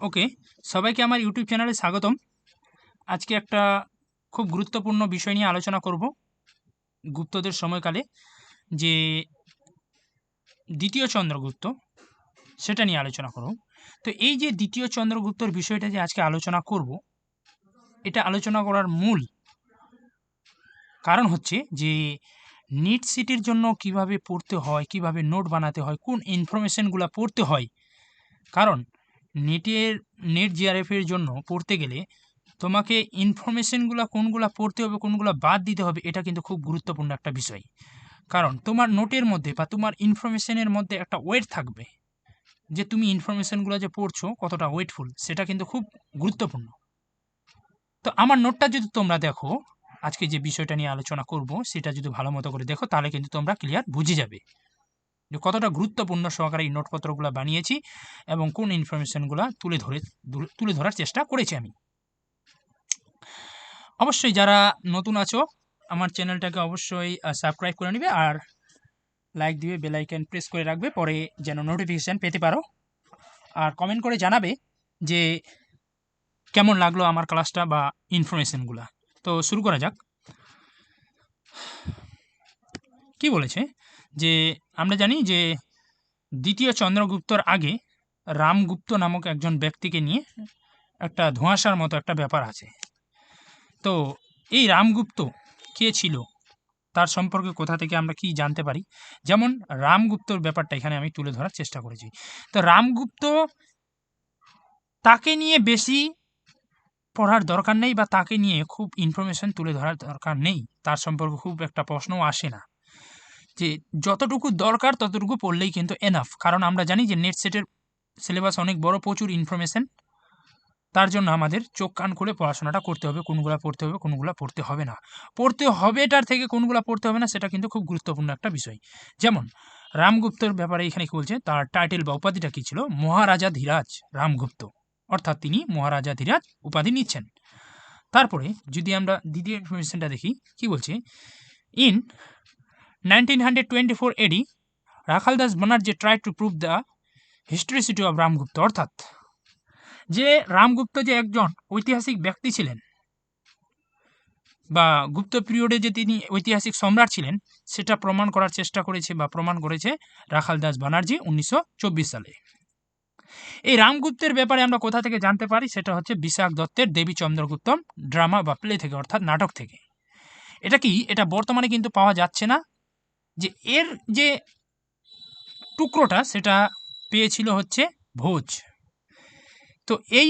ওকে, সবাইকে আমার ইউটিউব চ্যানেলে স্বাগতম। আজকে একটা খুব গুরুত্বপূর্ণ বিষয় নিয়ে আলোচনা করব গুপ্তদের সময়কালে, যে দ্বিতীয় চন্দ্রগুপ্ত, সেটা নিয়ে আলোচনা করব। তো এই যে দ্বিতীয় চন্দ্রগুপ্তর বিষয়টা যে আজকে আলোচনা করব, এটা আলোচনা করার মূল কারণ হচ্ছে যে নিট সিটির জন্য কীভাবে পড়তে হয়, কীভাবে নোট বানাতে হয়, কোন ইনফরমেশনগুলো পড়তে হয়। কারণ নেটের, নেট জিআরএফের জন্য পড়তে গেলে তোমাকে ইনফরমেশনগুলো কোনগুলো পড়তে হবে, কোনগুলো বাদ দিতে হবে, এটা কিন্তু খুব গুরুত্বপূর্ণ একটা বিষয়। কারণ তোমার নোটের মধ্যে বা তোমার ইনফরমেশনের মধ্যে একটা ওয়েট থাকবে। যে তুমি ইনফরমেশনগুলো যে পড়ছো, কতটা ওয়েটফুল সেটা কিন্তু খুব গুরুত্বপূর্ণ। তো আমার নোটটা যদি তোমরা দেখো, আজকে যে বিষয়টা নিয়ে আলোচনা করব, সেটা যদি ভালো মতো করে দেখো, তাহলে কিন্তু তোমরা ক্লিয়ার বুঝে যাবে। যে কতটা গুরুত্বপূর্ণ সহকারে এই নোটপত্রগুলো বানিয়েছি এবং কোন ইনফরমেশনগুলো তুলে ধরে, তুলে ধরার চেষ্টা করেছি আমি। অবশ্যই যারা নতুন আছো, আমার চ্যানেলটাকে অবশ্যই সাবস্ক্রাইব করে নেবে আর লাইক দিবে বেলাইকেন প্রেস করে রাখবে, পরে যেন নোটিফিকেশান পেতে পারো। আর কমেন্ট করে জানাবে যে কেমন লাগল আমার ক্লাসটা বা ইনফরমেশনগুলো তো শুরু করা যাক। কি বলেছে? যে আমরা জানি যে দ্বিতীয় চন্দ্রগুপ্তর আগে রামগুপ্ত নামক একজন ব্যক্তিকে নিয়ে একটা ধোঁয়াশার মতো একটা ব্যাপার আছে। তো এই রামগুপ্ত কে ছিল? তার সম্পর্কে কোথা থেকে আমরা কি জানতে পারি? যেমন রামগুপ্তর ব্যাপারটা এখানে আমি তুলে ধরার চেষ্টা করেছি। তো রামগুপ্ত তাকে নিয়ে বেশি পড়ার দরকার নেই বা তাকে নিয়ে খুব ইনফরমেশন তুলে ধরার দরকার নেই। তার সম্পর্কে খুব একটা প্রশ্নও আসে না। যে যতটুকু দরকার ততটুকু পড়লেই কিন্তু এনাফ কারণ আমরা জানি যে নেট সেটের সিলেবাস অনেক বড় প্রচুর ইনফরমেশন তার জন্য আমাদের চোখ কান খুলে পড়াশোনাটা করতে হবে, কোনগুলো পড়তে হবে, কোনগুলো পড়তে হবে না। পড়তে হবে এটার থেকে কোনগুলো পড়তে হবে না, সেটা কিন্তু খুব গুরুত্বপূর্ণ একটা বিষয়। যেমন, রামগুপ্তর ব্যাপারে এখানে কি বলছে? তার টাইটেল বা উপাধিটা কী ছিল? মহারাজা ধীরাজ রামগুপ্ত। অর্থাৎ তিনি মহারাজা ধীরাজ উপাধি নিচ্ছেন। তারপরে যদি আমরা দ্বিতীয় ইনফরমেশনটা দেখি, কি বলছে? In nineteen hundred twenty four AD Rakhaldas Banerjee try to prove the historicity of Ramagupta অর্থাৎ যে রামগুপ্ত যে একজন ঐতিহাসিক ব্যক্তি ছিলেন বা গুপ্ত পিরিয়ডে যে তিনি ঐতিহাসিক সম্রাট ছিলেন, সেটা প্রমাণ করার চেষ্টা করেছে বা প্রমাণ করেছে রাখাল দাস ব্যানার্জি উনিশশো সালে। এই রামগুপ্তের ব্যাপারে আমরা কোথা থেকে জানতে পারি? সেটা হচ্ছে বিশাখ দত্তের দেবী চন্দ্রগুপ্তম ড্রামা বা প্লে থেকে, অর্থাৎ নাটক থেকে। এটা কি? এটা বর্তমানে কিন্তু পাওয়া যাচ্ছে না। যে এর যে টুকরোটা সেটা পেয়েছিল হচ্ছে ভোজ। তো এই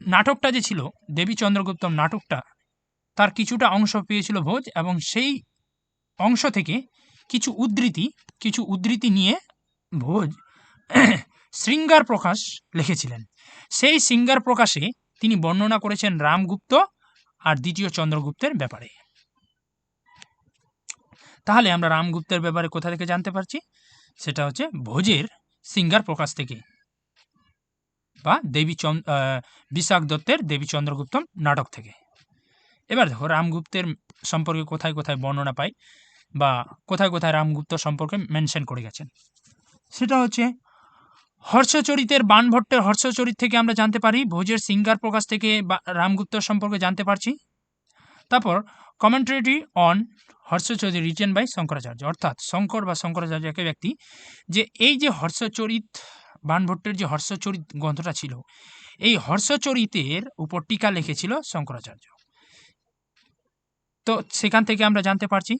নাটকটা যে ছিল, দেবী চন্দ্রগুপ্তম নাটকটা, তার কিছুটা অংশ পেয়েছিল ভোজ এবং সেই অংশ থেকে কিছু উদ্ধৃতি কিছু উদ্ধৃতি নিয়ে ভোজ শৃঙ্গার প্রকাশ লিখেছিলেন। সেই শৃঙ্গার প্রকাশে তিনি বর্ণনা করেছেন রামগুপ্ত আর দ্বিতীয় চন্দ্রগুপ্তের ব্যাপারে। তাহলে আমরা রামগুপ্তের ব্যাপারে কোথা থেকে জানতে পারছি? সেটা হচ্ছে ভোজের সিঙ্গার প্রকাশ থেকে। বা দেবী বিশাখ দত্তের দেবী চন্দ্রগুপ্তম নাটক থেকে। এবার দেখো, রামগুপ্তের সম্পর্কে কোথায় কোথায় বর্ণনা পাই বা কোথায় কোথায় রামগুপ্ত সম্পর্কে মেনশন করে গেছেন। সেটা হচ্ছে, হর্ষচরিতের বানভট্টের হর্ষচরিত থেকে আমরা জানতে পারি, ভোজের সিঙ্গার প্রকাশ থেকে বা রামগুপ্ত সম্পর্কে জানতে পারছি। তারপর commentary on Harshacharita written by Shankaracharya অর্থাৎ শঙ্কর বা শঙ্করাচার্য একই ব্যক্তি, যে এই যে হর্ষচরিত বানভট্টের যে হর্ষচরিত গ্রন্থটা ছিল, এই হর্ষচরিতের উপর টিকা লিখেছিল শঙ্করাচার্য। তো সেখান থেকে আমরা জানতে পারছি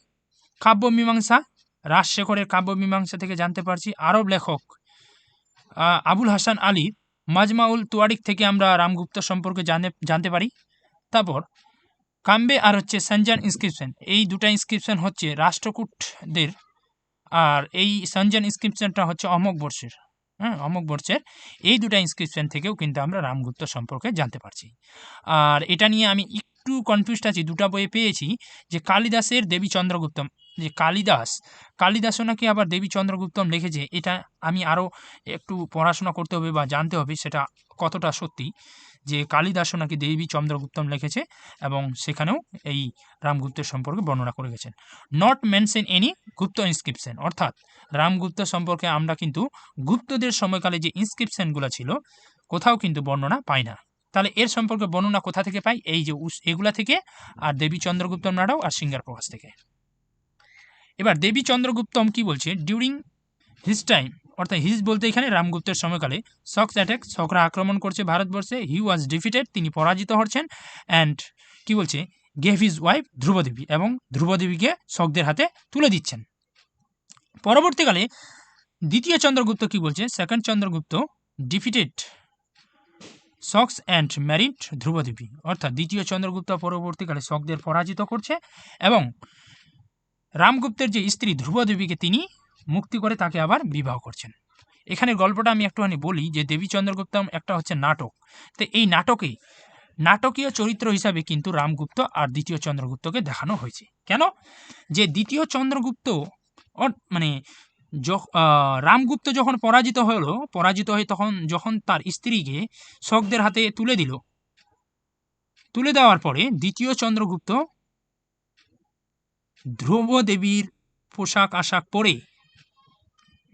কাব্যমীমাংসা রাজশেখরের কাব্যমীমাংসা থেকে জানতে পারছি, আরব লেখক আবুল হাসান আলী, মাজমাউল তুয়ারিক থেকে আমরা রামগুপ্ত সম্পর্কে জানে, জানতে পারি। তারপর কাম্বে আর হচ্ছে সঞ্জান ইনস্ক্রিপশন এই দুটা ইনস্ক্রিপশন হচ্ছে রাষ্ট্রকূটদের আর এই সঞ্জান ইনস্ক্রিপশনটা হচ্ছে অমক বর্ষের। হ্যাঁ অমক বর্ষের। এই দুটা ইনস্ক্রিপশন থেকেও কিন্তু আমরা রামগুপ্ত সম্পর্কে জানতে পারছি। আর এটা নিয়ে আমি একটু কনফিউজড আছি, দুটা বইয়ে পেয়েছি যে কালিদাসের দেবী চন্দ্রগুপ্তম, যে কালিদাস কালিদাসও নাকি আবার দেবী চন্দ্রগুপ্তম লিখেছে, এটা আমি আরও একটু পড়াশোনা করতে হবে বা জানতে হবে, সেটা কতটা সত্যি। যে কালিদাসও নাকি দেবী চন্দ্রগুপ্তম লিখেছে এবং সেখানেও এই রামগুপ্তের সম্পর্কে বর্ণনা করে গেছেন। Not mention any Gupta inscription অর্থাৎ রামগুপ্ত সম্পর্কে আমরা কিন্তু গুপ্তদের সময়কালে যে ইনস্ক্রিপশনগুলো ছিল, কোথাও কিন্তু বর্ণনা পাই না। তাহলে এর সম্পর্কে বর্ণনা কোথা থেকে পাই? এই যে এগুলা থেকে, আর দেবী চন্দ্রগুপ্তম নাড়াও আর সিঙ্গার প্রকাশ থেকে। এবার দেবী চন্দ্রগুপ্তম কি বলছে? ডিউরিং হিস টাইম অর্থাৎ হিজ বলতে এখানে রামগুপ্তের সময়কালে সকস অ্যাটাক সকরা আক্রমণ করছে ভারতবর্ষে হি ওয়াজ ডিফিটেড তিনি পরাজিত হচ্ছেন অ্যান্ড কি বলছে? গেভ হিজ ওয়াইফ ধ্রুবদেবী এবং ধ্রুবদেবীকে শকদের হাতে তুলে দিচ্ছেন। পরবর্তীকালে দ্বিতীয় চন্দ্রগুপ্ত কি বলছে? Second Chandragupta defeated Sakas and married Dhruvadevi. অর্থাৎ দ্বিতীয় চন্দ্রগুপ্ত পরবর্তীকালে শকদের পরাজিত করছে এবং রামগুপ্তের যে স্ত্রী ধ্রুবদেবীকে তিনি মুক্তি করে তাকে আবার বিবাহ করছেন। এখানে গল্পটা আমি একটুখানি বলি যে দেবী চন্দ্রগুপ্তম একটা হচ্ছে নাটক। তো এই নাটকে নাটকীয় চরিত্র হিসাবে কিন্তু রামগুপ্ত আর দ্বিতীয় চন্দ্রগুপ্তকে দেখানো হয়েছে। কেন? যে দ্বিতীয় চন্দ্রগুপ্ত মানে রামগুপ্ত যখন পরাজিত হলো, পরাজিত হয়ে তখন যখন তার স্ত্রীকে শকদের হাতে তুলে দিল, তুলে দেওয়ার পরে দ্বিতীয় চন্দ্রগুপ্ত ধ্রুব দেবীর পোশাক আশাক পরে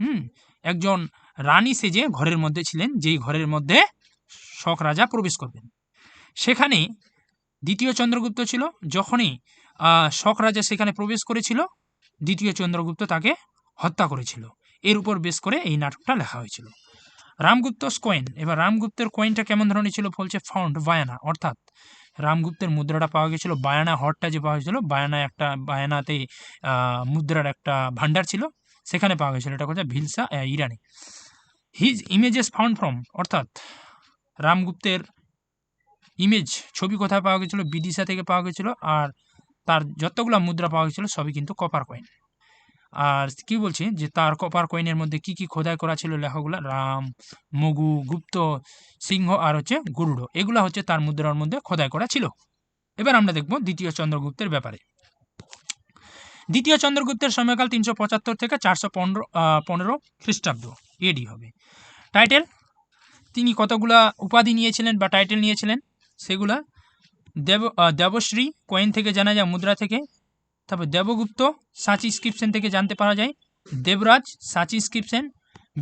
হুম, একজন রানী সেজে ঘরের মধ্যে ছিলেন, যেই ঘরের মধ্যে শক রাজা প্রবেশ করবেন। সেখানে দ্বিতীয় চন্দ্রগুপ্ত ছিল। যখনই শক রাজা সেখানে প্রবেশ করেছিল, দ্বিতীয় চন্দ্রগুপ্ত তাকে হত্যা করেছিল। এর উপর বেশ করে এই নাটকটা লেখা হয়েছিল। রামগুপ্তস কয়েন এবার রামগুপ্তের কয়েনটা কেমন ধরনের ছিল বলছে ফাউন্ড বায়ানা। অর্থাৎ রামগুপ্তের মুদ্রাটা পাওয়া গেছিল, বায়ানা হটটা যে পাওয়া গেছিল বায়ানা একটা, বায়ানাতে মুদ্রার একটা ভান্ডার ছিল। সেখানে পাওয়া গেছিল এটা কোথায় ভিলসা ইরানি। হিজ ইমেজেস ফাউন্ড ফ্রম অর্থাৎ রামগুপ্তের ইমেজ ছবি কোথায় পাওয়া গেছিল? বিদিশা থেকে পাওয়া গেছিল। আর তার যতগুলো মুদ্রা পাওয়া গেছিল, সবই কিন্তু কপার কয়েন আর কি বলছে? যে তার কপার কয়েনের মধ্যে কি কি খোদাই করা ছিল লেখাগুলা রাম, মগু, গুপ্ত, সিংহ আর হচ্ছে গরুড়। এগুলো হচ্ছে তার মুদ্রার মধ্যে খোদাই করা ছিল। এবার আমরা দেখব দ্বিতীয় চন্দ্রগুপ্তের ব্যাপারে। দ্বিতীয় চন্দ্রগুপ্তের সময়কাল তিনশো পঁচাত্তর থেকে চারশো পনেরো পনেরো খ্রিস্টাব্দ এডি হবে। টাইটেল তিনি কতগুলা উপাধি নিয়েছিলেন বা টাইটেল নিয়েছিলেন? সেগুলা দেব দেবশ্রী, কয়েন থেকে জানা যায়, মুদ্রা থেকে। তারপর দেবগুপ্ত, সাচি স্ক্রিপশন থেকে জানতে পারা যায়। দেবরাজ, সাচি স্ক্রিপশন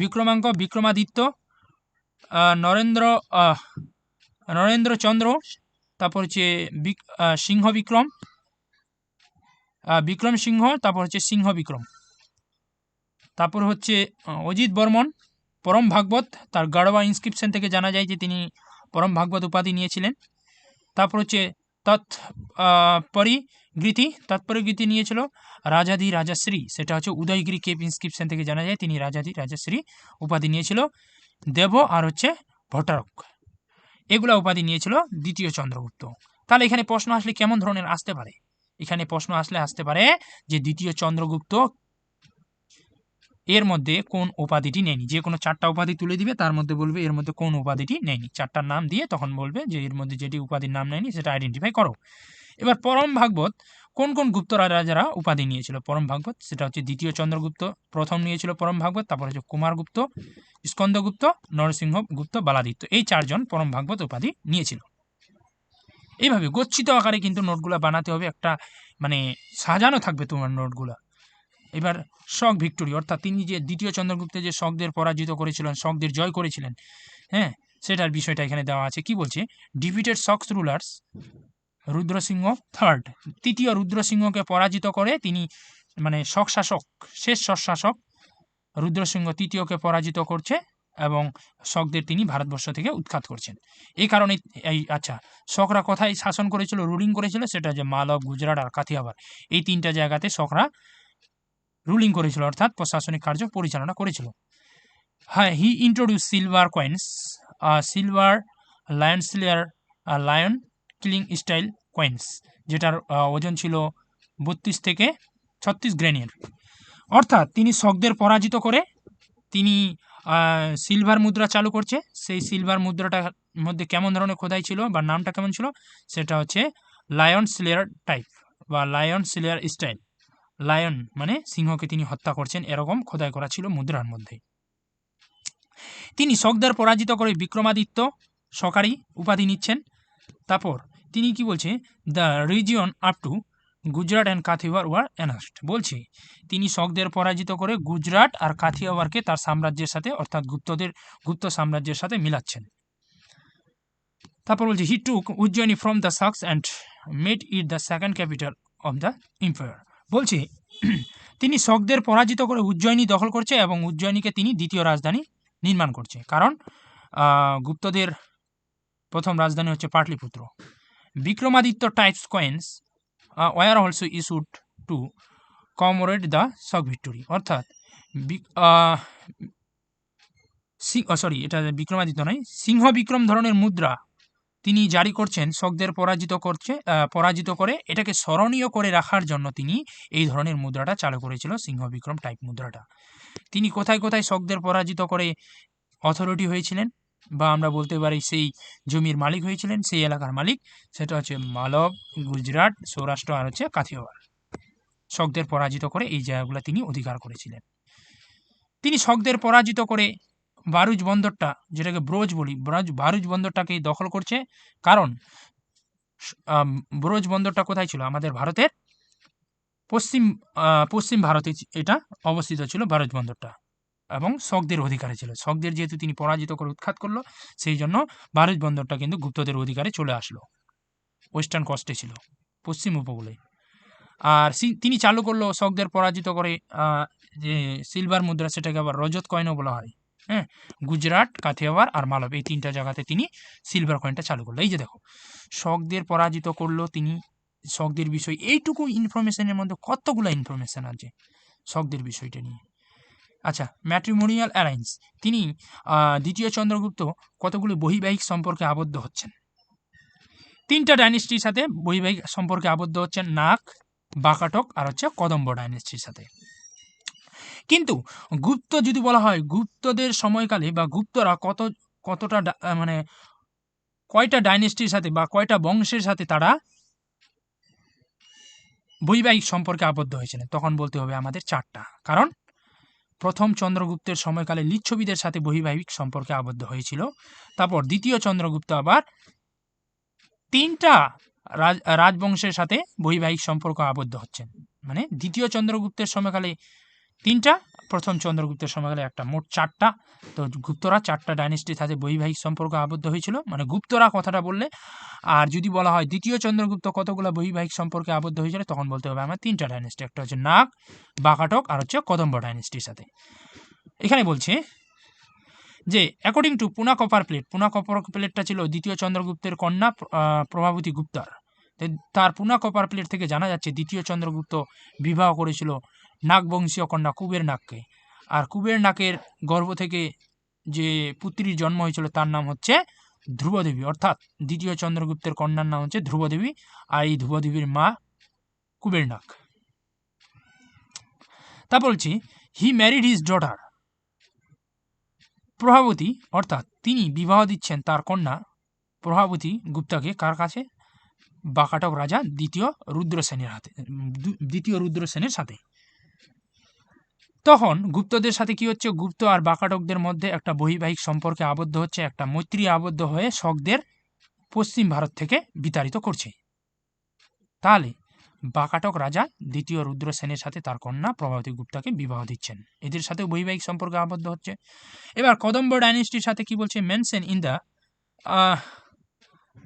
বিক্রমাঙ্ক, বিক্রমাদিত্য। নরেন্দ্র নরেন্দ্রচন্দ্র। তারপর হচ্ছে সিংহ বিক্রম বিক্রম সিংহ, তারপর হচ্ছে সিংহ বিক্রম। তারপর হচ্ছে অজিত বর্মন, পরম ভাগবত, তার গাড়োয়া ইনস্ক্রিপশন থেকে জানা যায় যে তিনি পরম ভাগবত উপাধি নিয়েছিলেন। তারপর হচ্ছে তৎ পরিগৃতি তৎপরিগৃতি নিয়েছিল রাজাধি রাজাশ্রী, সেটা হচ্ছে উদয়গিরি কেপ ইনস্ক্রিপশন থেকে জানা যায় তিনি রাজাধি রাজাশ্রী উপাধি নিয়েছিল। দেব আর হচ্ছে ভট্টারক, এগুলা উপাধি নিয়েছিল দ্বিতীয় চন্দ্রগুপ্ত। তাহলে এখানে প্রশ্ন আসলে কেমন ধরনের আসতে পারে? এখানে প্রশ্ন আসলে আসতে পারে যে দ্বিতীয় চন্দ্রগুপ্ত এর মধ্যে কোন উপাধিটি নেয়নি? যে কোনো চারটা উপাধি তুলে দিবে, তার মধ্যে বলবে এর মধ্যে কোন উপাধিটি নেয়নি। চারটার নাম দিয়ে তখন বলবে যে এর মধ্যে যেটি উপাধির নাম নেয়নি সেটা আইডেন্টিফাই করো। এবার পরম ভাগবত কোন কোন গুপ্ত রাজারা উপাধি নিয়েছিল? পরম ভাগবত, সেটা হচ্ছে দ্বিতীয় চন্দ্রগুপ্ত, প্রথম নিয়েছিল পরম ভাগবত, তারপর হচ্ছে কুমারগুপ্ত, স্কন্দগুপ্ত নরসিংহ গুপ্ত বালাদিত্য। এই চারজন পরম ভাগবত উপাধি নিয়েছিল। এইভাবে গচ্ছিত আকারে কিন্তু নোটগুলো বানাতে হবে, একটা মানে সাজানো থাকবে তোমার নোটগুলা। এবার শক ভিক্টোরি, অর্থাৎ তিনি যে দ্বিতীয় চন্দ্রগুপ্ত যে শকদের পরাজিত করেছিলেন শকদের জয় করেছিলেন হ্যাঁ সেটার বিষয়টা এখানে দেওয়া আছে। কি বলছে? ডিভিটেড শক্স রুলার্স রুদ্রসিংহ থার্ড তৃতীয় রুদ্রসিংহকে পরাজিত করে তিনি মানে শক শাসক, শেষ শক শাসক রুদ্রসিংহ তৃতীয়কে পরাজিত করছে। এবং শকদের তিনি ভারতবর্ষ থেকে উৎখাত করছেন। এই কারণে এই আচ্ছা শকরা কোথায় শাসন করেছিল রুলিং করেছিল? সেটা যে মালব, গুজরাট আর কাথিয়াবাদ এই তিনটা জায়গাতে শকরা রুলিং করেছিল, অর্থাৎ প্রশাসনিক কার্য পরিচালনা করেছিল। হ্যাঁ he introduce silver coins silver lion slayer lion killing style coins যেটার ওজন ছিল বত্রিশ থেকে ছত্রিশ গ্রেনিয়ার অর্থাৎ তিনি শকদের পরাজিত করে তিনি সিলভার মুদ্রা চালু করছে। সেই সিলভার মুদ্রাটার মধ্যে কেমন ধরনের খোদাই ছিল বা নামটা কেমন ছিল, সেটা হচ্ছে লায়ন সিলিয়ার টাইপ বা লায়ন সিলিয়ার স্টাইল লায়ন মানে সিংহকে তিনি হত্যা করছেন, এরকম খোদাই করা ছিল মুদ্রার মধ্যে। তিনি শকদের পরাজিত করে বিক্রমাদিত্য সকারি উপাধি নিচ্ছেন। তারপর তিনি কি বলছে the region up to Gujarat and Kathiawar were annexed বলছে, তিনি শকদের পরাজিত করে গুজরাট আর কাথিয়াওয়ারকে তার সাম্রাজ্যের সাথে, অর্থাৎ গুপ্তদের, গুপ্ত সাম্রাজ্যের সাথে মিলাচ্ছেন। তারপর বলছি he took Ujjayini from the Sakas and made it the second capital of the empire বলছি, তিনি শকদের পরাজিত করে উজ্জয়িনী দখল করছে এবং উজ্জয়িনীকে তিনি দ্বিতীয় রাজধানী নির্মাণ করছে। কারণ গুপ্তদের প্রথম রাজধানী হচ্ছে Pataliputra. Vikramaditya types coins were also issued to commemorate the Saka victory অর্থাৎ সরি এটা বিক্রমাদিত্য নয়, সিংহ বিক্রম ধরনের মুদ্রা তিনি জারি করছেন শকদের পরাজিত করছে পরাজিত করে, এটাকে স্মরণীয় করে রাখার জন্য তিনি এই ধরনের মুদ্রাটা চালু করেছিল, সিংহ বিক্রম টাইপ মুদ্রাটা। তিনি কোথায় কোথায় শকদের পরাজিত করে অথরিটি হয়েছিলেন? বা আমরা বলতে পারি সেই জমির মালিক হয়েছিলেন, সেই এলাকার মালিক। সেটা হচ্ছে মালব, গুজরাট, সৌরাষ্ট্র আর হচ্ছে কাথিয়াওয়াড় শকদের পরাজিত করে এই জায়গাগুলো তিনি অধিকার করেছিলেন। তিনি শকদের পরাজিত করে বারুজ বন্দরটা, যেটাকে ব্রোজ বলি, ব্রজ বারুজ বন্দরটাকে দখল করছে। কারণ ব্রোজ বন্দরটা কোথায় ছিল? আমাদের ভারতের পশ্চিম পশ্চিম ভারতে এটা অবস্থিত ছিল বারুজ বন্দরটা। এবং শকদের অধিকারে ছিল। শকদের যেহেতু তিনি পরাজিত করে উৎখাত করল, সেই জন্য বারুজ বন্দরটা কিন্তু গুপ্তদের অধিকারে চলে আসলো। ওয়েস্টার্ন কস্টে ছিল, পশ্চিম উপকূলে। আর তিনি চালু করল শকদের পরাজিত করে যে সিলভার মুদ্রা সেটাকে আবার রজত কয়েনও বলা হয়। হ্যাঁ গুজরাট কাথিয়াওয়াড় আর মালব এই তিনটা জায়গাতে তিনি সিলভার কয়েনটা চালু করল। এই যে দেখো শকদের পরাজিত করল তিনি শকদের বিষয়, এইটুকু ইনফরমেশনের মধ্যে কতগুলো ইনফরমেশন আছে শকদের বিষয়টা নিয়ে? আচ্ছা ম্যাট্রিমোনিয়াল অ্যালায়েন্স তিনি দ্বিতীয় চন্দ্রগুপ্ত কতগুলো বহিবাহিক সম্পর্কে আবদ্ধ হচ্ছেন? তিনটা ডাইনেস্টির সাথে বহিবাহিক সম্পর্কে আবদ্ধ হচ্ছেন নাক বাকাটক আর হচ্ছে কদম্ব ডাইনেস্টির সাথে। কিন্তু গুপ্ত যদি বলা হয়, গুপ্তদের সময়কালে বা গুপ্তরা কত, কতটা মানে কয়টা ডাইনেস্টির সাথে বা কয়টা বংশের সাথে তারা বৈবাহিক সম্পর্কে আবদ্ধ হয়েছিলেন? তখন বলতে হবে আমাদের চারটা। কারণ প্রথম চন্দ্রগুপ্তের সময়কালে লিচ্ছবিদের সাথে বৈবাহিক সম্পর্কে আবদ্ধ হয়েছিল। তারপর দ্বিতীয় চন্দ্রগুপ্ত আবার তিনটা রাজ, রাজবংশের সাথে বৈবাহিক সম্পর্ক আবদ্ধ হচ্ছেন। মানে দ্বিতীয় চন্দ্রগুপ্তের সময়কালে তিনটা, প্রথম চন্দ্রগুপ্তের সময়কালে একটা, মোট চারটা। তো গুপ্তরা, চারটা ডাইনেস্টির সাথে বৈবাহিক সম্পর্ক আবদ্ধ হয়েছিল। মানে গুপ্তরা কথাটা বললে, আর যদি বলা হয় দ্বিতীয় চন্দ্রগুপ্ত কতগুলো বৈবাহিক সম্পর্কে আবদ্ধ হয়েছিল, তখন বলতে হবে আমার তিনটা ডাইনেস্টি একটা হচ্ছে নাগ বাকাটক আর হচ্ছে কদম্ব ডাইনেস্টির সাথে। এখানে বলছে যে according to Poona copper plate Poona copper প্লেটটা ছিল দ্বিতীয় চন্দ্রগুপ্তের কন্যা প্রভাবতী গুপ্তার। তার পুনা কপার প্লেট থেকে জানা যাচ্ছে, দ্বিতীয় চন্দ্রগুপ্ত বিবাহ করেছিল নাগবংশীয় কন্যা কুবের নাগকে আর কুবের নাকের গর্ভ থেকে যে পুত্রীর জন্ম হয়েছিল তার নাম হচ্ছে ধ্রুবদেবী। অর্থাৎ দ্বিতীয় চন্দ্রগুপ্তের কন্যার নাম হচ্ছে ধ্রুবদেবী, আর এই ধ্রুবদেবীর মা কুবের নাগ তা বলছি, he married his daughter. Prabhavati, অর্থাৎ তিনি বিবাহ দিচ্ছেন তার কন্যা প্রভাবতী গুপ্তাকে কার কাছে? বাকাটক রাজা দ্বিতীয় রুদ্রসেনের হাতে দ্বিতীয় রুদ্রসেনের সাথে। তখন গুপ্তদের সাথে কি হচ্ছে? গুপ্ত আর বাকাটকদের মধ্যে একটা বৈবাহিক সম্পর্কে আবদ্ধ হচ্ছে, একটা মৈত্রী আবদ্ধ হয়ে শকদের পশ্চিম ভারত থেকে বিতাড়িত করছে। তাহলে বাকাটক রাজা দ্বিতীয় রুদ্রসেনের সাথে তার কন্যা প্রভাবতী গুপ্তাকে বিবাহ দিচ্ছেন। এদের সাথে বৈবাহিক সম্পর্কে আবদ্ধ হচ্ছে। এবার কদম্ব ডাইনেস্টির সাথে কি বলছে? Mention in the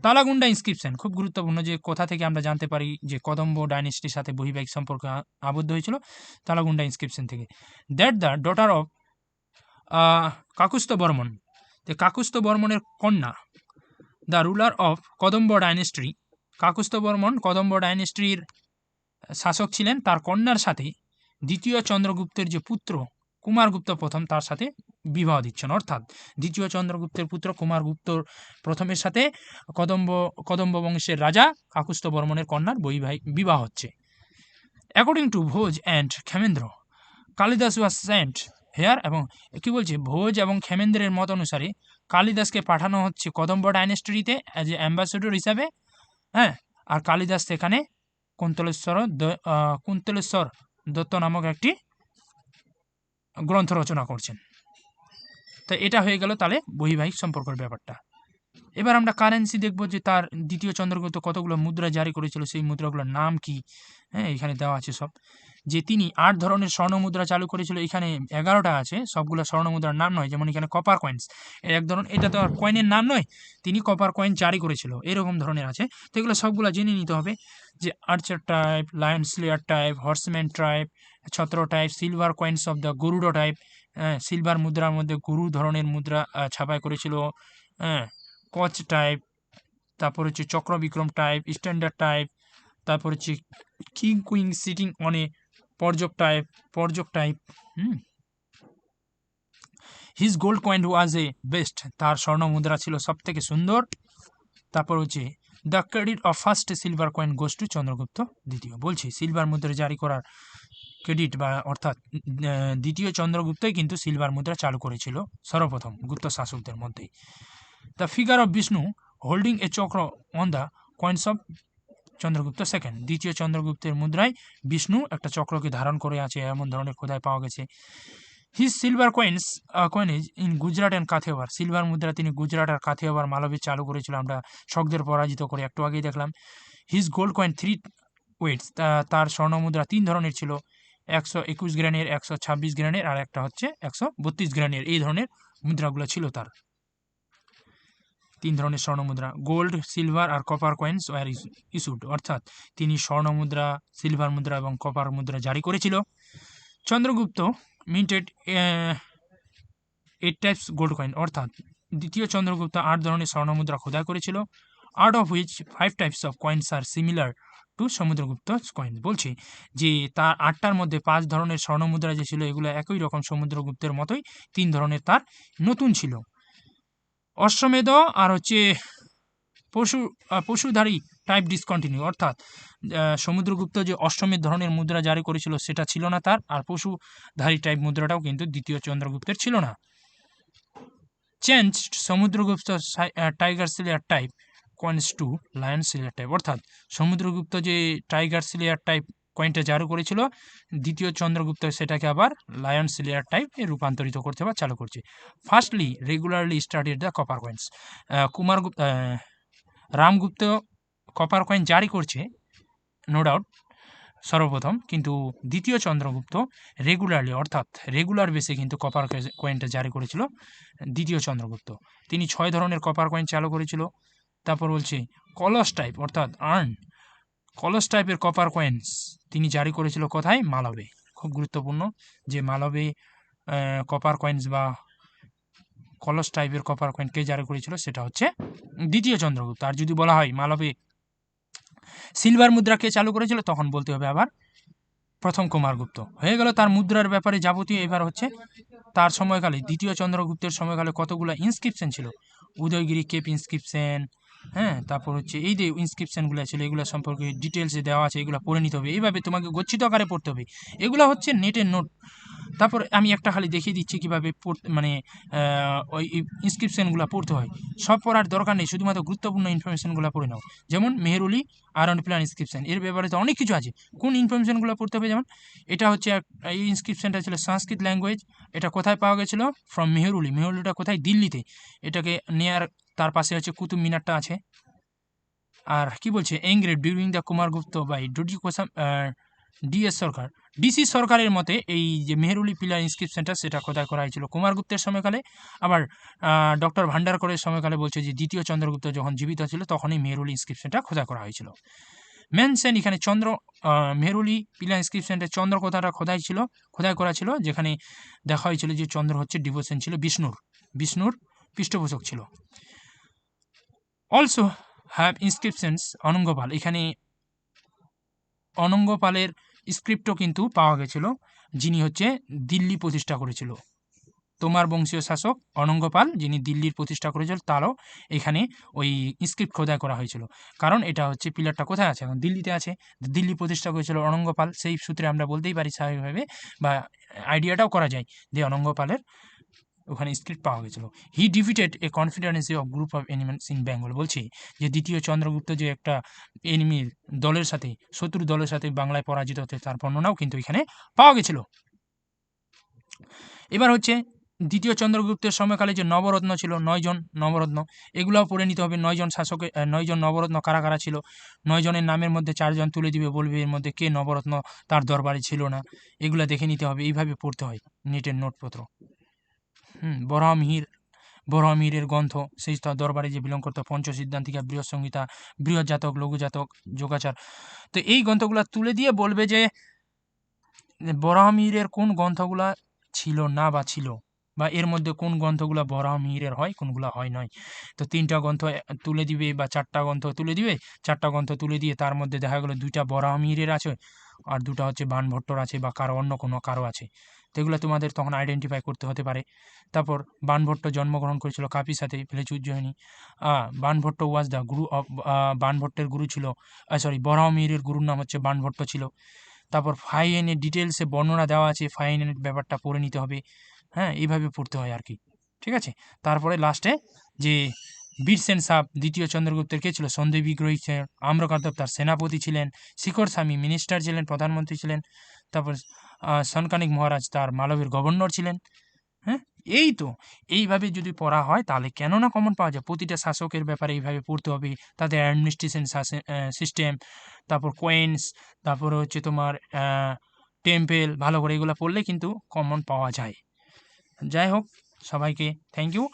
Talagunda inscription খুব গুরুত্বপূর্ণ যে কোথা থেকে আমরা জানতে পারি যে কদম্ব ডাইনেস্টির সাথে বৈবাহিক সম্পর্ক আবদ্ধ হয়েছিল তালাগুন্ডা ইনস্ক্রিপশন থেকে। That the daughter of Kakustha Varman যে কাকুস্ত বর্মনের কন্যা the ruler of Kadamba dynasty Kakustha Varman Kadamba ডাইনেস্ট্রির শাসক ছিলেন, তার কন্যার সাথে দ্বিতীয় চন্দ্রগুপ্তের যে পুত্র কুমারগুপ্ত প্রথম, তার সাথে বিবাহ দিচ্ছেন। অর্থাৎ দ্বিতীয় চন্দ্রগুপ্তের পুত্র কুমারগুপ্ত প্রথমের সাথে কদম্ব কদম্ব বংশের রাজা কাকুস্ত বর্মনের কন্যার বৈবাহিক বিবাহ হচ্ছে। According to Bhoja and Kshemendra Kalidasa was sent here এবং কি বলছে? ভোজ এবং খেমেন্দ্রের মত অনুসারে কালিদাসকে পাঠানো হচ্ছে কদম্ব ডাইনেস্ট্রিতে অ্যাজ এ অ্যাম্বাসেডর হিসাবে হ্যাঁ? আর কালিদাস সেখানে কুন্তলেশ্বর কুন্তলেশ্বর দত্ত নামক একটি গ্রন্থ রচনা করছেন। তো এটা হয়ে গেল তাহলে বৈবাহিক সম্পর্কের ব্যাপারটা। এবার আমরা কারেন্সি দেখব যে তার দ্বিতীয় চন্দ্রগুপ্ত কতগুলো মুদ্রা জারি করেছিল, সেই মুদ্রাগুলোর নাম কি? হ্যাঁ এখানে দেওয়া আছে সব। যে তিনি আট ধরনের স্বর্ণ মুদ্রা চালু করেছিল, এখানে এগারোটা আছে, সবগুলো স্বর্ণ মুদ্রার নাম নয়, যেমন এখানে কপার কয়েন্স এক ধরনের এটা তো আর কয়েনের নাম নয়, তিনি কপার কয়েন জারি করেছিল, এরকম ধরনের আছে। তো এগুলো সবগুলো জেনে নিতে হবে যে archer type lion slayer type horseman type Chhatra type silver coins of the Garuda type silver মুদ্রার মধ্যে গুরু ধরনের মুদ্রা ছাপাই করেছিল হ্যাঁ কচ টাইপ তারপর হচ্ছে চক্রবিক্রম টাইপ স্ট্যান্ডার্ড টাইপ তারপর হচ্ছে king queen sitting on Paryanka type Paryanka type his gold coin was a best তার স্বর্ণ মুদ্রা ছিল সব থেকে সুন্দর। তারপর হচ্ছে the credit of first silver coin goes to Chandragupta দ্বিতীয়। বলছি সিলভার মুদ্রা জারি করার ক্রেডিট বা অর্থাৎ দ্বিতীয় চন্দ্রগুপ্তই কিন্তু সিলভার মুদ্রা চালু করেছিল সর্বপ্রথম, গুপ্ত শাসকদের মধ্যেই। The figure of Vishnu holding a chakra on the coins of Chandragupta second. দ্বিতীয় চন্দ্রগুপ্তের মুদ্রায় বিষ্ণু একটা চক্রকে ধারণ করে আছে, এমন ধরনের খোদায় পাওয়া গেছে। His silver coins coinage in Gujarat and Kathiawar silver মুদ্রা তিনি গুজরাট আর কাথিয়াবার মালবে চালু করেছিল, আমরা শকদের পরাজিত করে একটু আগেই দেখলাম। His gold coin three weights তার স্বর্ণ মুদ্রা তিন ধরনের ছিল। একশো একুশ গ্রানের, একশো ছাব্বিশ গ্রানের আর একটা হচ্ছে একশো বত্রিশ গ্রানের। এই ধরনের মুদ্রাগুলো ছিল তার। তিন ধরনের স্বর্ণ মুদ্রা, গোল্ড, সিলভার আর কপার কয়েন্স ওয়ার ইস্যুড অর্থাৎ তিনি স্বর্ণ মুদ্রা, সিলভার মুদ্রা এবং কপার মুদ্রা জারি করেছিল। Chandragupta minted eight types gold coin অর্থাৎ দ্বিতীয় চন্দ্রগুপ্ত আট ধরনের স্বর্ণ মুদ্রা খোদাই করেছিল। Out of which five types of coins are similar to Samudragupta coin বলছি যে তার আটটার মধ্যে পাঁচ ধরনের স্বর্ণ মুদ্রা যে ছিল, এগুলো একই রকম সমুদ্রগুপ্তের মতোই তিন ধরনের তার নতুন ছিল। অশ্বমেধ আর হচ্ছে পশু পশুধারী টাইপ ডিসকন্টিনিউ অর্থাৎ সমুদ্রগুপ্ত যে অষ্টমের ধরনের মুদ্রা জারি করেছিল সেটা ছিল না তার, আর পশুধারী টাইপ মুদ্রাটাও কিন্তু দ্বিতীয় চন্দ্রগুপ্তের ছিল না। Change Samudragupta tiger slayer type coins to lion slayer type অর্থাৎ সমুদ্রগুপ্ত যে টাইগার সিলিয়ার টাইপ কয়েনটা জারি করেছিল, দ্বিতীয় চন্দ্রগুপ্ত সেটাকে আবার লায়ন সিলিয়ার টাইপ এ রূপান্তরিত করতে বা চালু করছে। Firstly regularly studied the copper coins Kumar Ramagupta copper coin জারি করছে নো ডাউট সর্বপ্রথম। কিন্তু দ্বিতীয় চন্দ্রগুপ্ত রেগুলারলি অর্থাৎ রেগুলার বেসে কিন্তু কপার কয়েনটা জারি করেছিল দ্বিতীয় চন্দ্রগুপ্ত। তিনি ছয় ধরনের কপার কয়েন চালু করেছিল। তারপর বলছে, কলস টাইপ অর্থাৎ আর্ন কলস টাইপের কপার কয়েন্স তিনি জারি করেছিল কোথায়? মালবে। খুব গুরুত্বপূর্ণ যে মালবে কপার কয়েন্স বা কলস টাইপের কপার কয়েন কে জারি করেছিল, সেটা হচ্ছে দ্বিতীয় চন্দ্রগুপ্ত। আর যদি বলা হয় মালবে সিলভার মুদ্রা কে চালু করেছিল, তখন বলতে হবে আবার প্রথম কুমারগুপ্ত হয়ে গেল তার মুদ্রার ব্যাপারে যাবতীয়। এবার হচ্ছে তার সময়কালে, দ্বিতীয় চন্দ্রগুপ্তের সময়কালে কতগুলো ইনস্ক্রিপশন ছিল? উদয়গিরি, কেপ ইনস্ক্রিপশন হ্যাঁ তারপর হচ্ছে এই যে ইনস্ক্রিপশনগুলো ছিল, এগুলো সম্পর্কে ডিটেলসে দেওয়া আছে, এগুলো পড়ে নিতে হবে। এইভাবে তোমাকে গচ্ছিত আকারে পড়তে হবে। এগুলো হচ্ছে নেটের নোট তারপর আমি একটা খালি দেখিয়ে দিচ্ছি কীভাবে মানে ওই ইনস্ক্রিপশনগুলো পড়তে হয়। সব পড়ার দরকার নেই, শুধুমাত্র গুরুত্বপূর্ণ ইনফরমেশনগুলো পড়ে নাও। যেমন মেহরুলি আয়রন প্ল্যান ইনস্ক্রিপশন এর ব্যাপারে তো অনেক কিছু আছে। কোন ইনফরমেশনগুলো পড়তে হবে? যেমন এটা হচ্ছে এই ইনস্ক্রিপশনটা ছিল সংস্কৃত ল্যাঙ্গুয়েজ এটা কোথায় পাওয়া গেছিল? ফ্রম মেহরুলি মেহরুলিটা কোথায়? দিল্লিতে। এটাকে নেয়ার তার পাশে হচ্ছে কুতুব মিনারটা আছে। আর কি বলছে? Engraved during the Kumaragupta by DD Kosam DS Sarkar. DC সরকারের মতে এই যে মেহরুলি পিলার ইনস্ক্রিপশনটা সেটা খোদাই করা হয়েছিল কুমারগুপ্তের সময়কালে। আবার ডক্টর ভান্ডারকরের সময়কালে বলছে যে দ্বিতীয় চন্দ্রগুপ্ত যখন জীবিত ছিল তখনই মেহরুলি ইনস্ক্রিপশনটা খোদাই করা হয়েছিল। মেনসেন এখানে চন্দ্র মেহরুলি পিলা ইনস্ক্রিপশনটা চন্দ্র কথাটা খোদাই ছিল, খোদাই করা ছিল? যেখানে দেখা হয়েছিল যে চন্দ্র হচ্ছে ডিভোশন ছিল বিষ্ণুর বিষ্ণুর পৃষ্ঠপোষক ছিল। অলসো হ্যাভ ইনস্ক্রিপশনস অনঙ্গপাল এখানে অনঙ্গপালের স্ক্রিপ্টও কিন্তু পাওয়া গেছিল, যিনি হচ্ছে দিল্লি প্রতিষ্ঠা করেছিল। তোমার বংশীয় শাসক অনঙ্গপাল যিনি দিল্লির প্রতিষ্ঠা করেছিল, তারও এখানে ওই স্ক্রিপ্ট খোদাই করা হয়েছিল। কারণ এটা হচ্ছে পিলারটা কোথায় আছে? এখন দিল্লিতে আছে। দিল্লি প্রতিষ্ঠা করেছিল অনঙ্গপাল সেই সূত্রে আমরা বলতেই পারি স্বাভাবিকভাবে বা আইডিয়াটাও করা যায় যে অনঙ্গপালের ওখানে স্ক্রিপ্ট পাওয়া গেছিল। He defeated a confederacy of group of enemies in Bengal বলছি যে দ্বিতীয় চন্দ্রগুপ্ত যে একটা এনিমির দলের সাথে শত্রু দলের সাথে বাংলায় পরাজিত হতে তার বর্ণনাও কিন্তু এখানে পাওয়া গেছিল। এবার হচ্ছে দ্বিতীয় চন্দ্রগুপ্তের সময়কালে যে নবরত্ন ছিল নয়জন নবরত্ন এগুলোও পড়ে নিতে হবে। নয়জন শাসকের আহ, নয়জন নবরত্ন কারা কারা ছিল? নয়জনের নামের মধ্যে চারজন তুলে দিবে বলবে এর মধ্যে কে নবরত্ন তার দরবারে ছিল না। এগুলো দেখে নিতে হবে। এইভাবে পড়তে হয় নেটের নোটপত্র। হুম বরাহমিহিরের গ্রন্থ সেই দরবারে যে বিলং করতো, পঞ্চসিদ্ধান্তিকা বৃহৎ সংহিতা বৃহৎ জাতক লঘু জাতক যোগাচার। তো এই গ্রন্থগুলো তুলে দিয়ে বলবে যে বরাহমিহিরের কোন গ্রন্থগুলা ছিল না বা ছিল? বা এর মধ্যে কোন গ্রন্থগুলো বরাহমিহিরের হয়, কোনগুলো হয় নয় তো তিনটা গ্রন্থ তুলে দিবে বা চারটা গ্রন্থ তুলে দিবে। চারটা গ্রন্থ তুলে দিয়ে তার মধ্যে দেখা গেলো দুইটা বরাহমিহিরের আছে, আর দুটো হচ্ছে বানভট্টর আছে বা কারও অন্য কোনো কারও আছে। তো তোমাদের তখন আইডেন্টিফাই করতে হতে পারে। তারপর বানভট্ট জন্মগ্রহণ করেছিল কাপির সাথে village Ujjayini. Banabhatta was the guru of বানভট্টের গুরু ছিল সরি বরাহমিহিরের গুরুর নাম হচ্ছে বানভট্ট ছিল। তারপর ফাইনের ডিটেলসে বর্ণনা দেওয়া আছে ফাইনের ব্যাপারটা পড়ে নিতে হবে। হ্যাঁ এইভাবে পড়তে হয় আর কি ঠিক আছে? তারপরে লাস্টে যে বীরসেন সাহ, দ্বিতীয় চন্দ্রগুপ্তের কে ছিল? সন্দেহ বিগ্রহী আম্রকাদব তার সেনাপতি ছিলেন। শিখর স্বামী মিনিস্টার ছিলেন, প্রধানমন্ত্রী ছিলেন। তারপর সনকানিক মহারাজ তার মালবের গভর্নর ছিলেন। হ্যাঁ? এই তো, এইভাবে যদি পড়া হয়, তাহলে কেন না কমন পাওয়া যায়? প্রতিটা শাসকের ব্যাপারে এইভাবে পড়তে হবে। তাদের অ্যাডমিনিস্ট্রেশন সিস্টেম তারপর কোয়েন্স তারপর হচ্ছে তোমার টেম্পেল ভালো করে এগুলো পড়লে কিন্তু কমন পাওয়া যায়। যাই হোক, সবাইকে থ্যাংক ইউ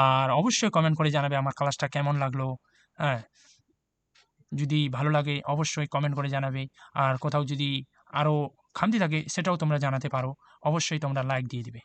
আর অবশ্যই কমেন্ট করে জানাবে আমার ক্লাসটা কেমন লাগল। হ্যাঁ? যদি ভালো লাগে, অবশ্যই কমেন্ট করে জানাবে। আর কোথাও যদি আরও খামতি থাকে সেটাও তোমরা জানাতে পারো। অবশ্যই তোমরা লাইক দিয়ে দিবে।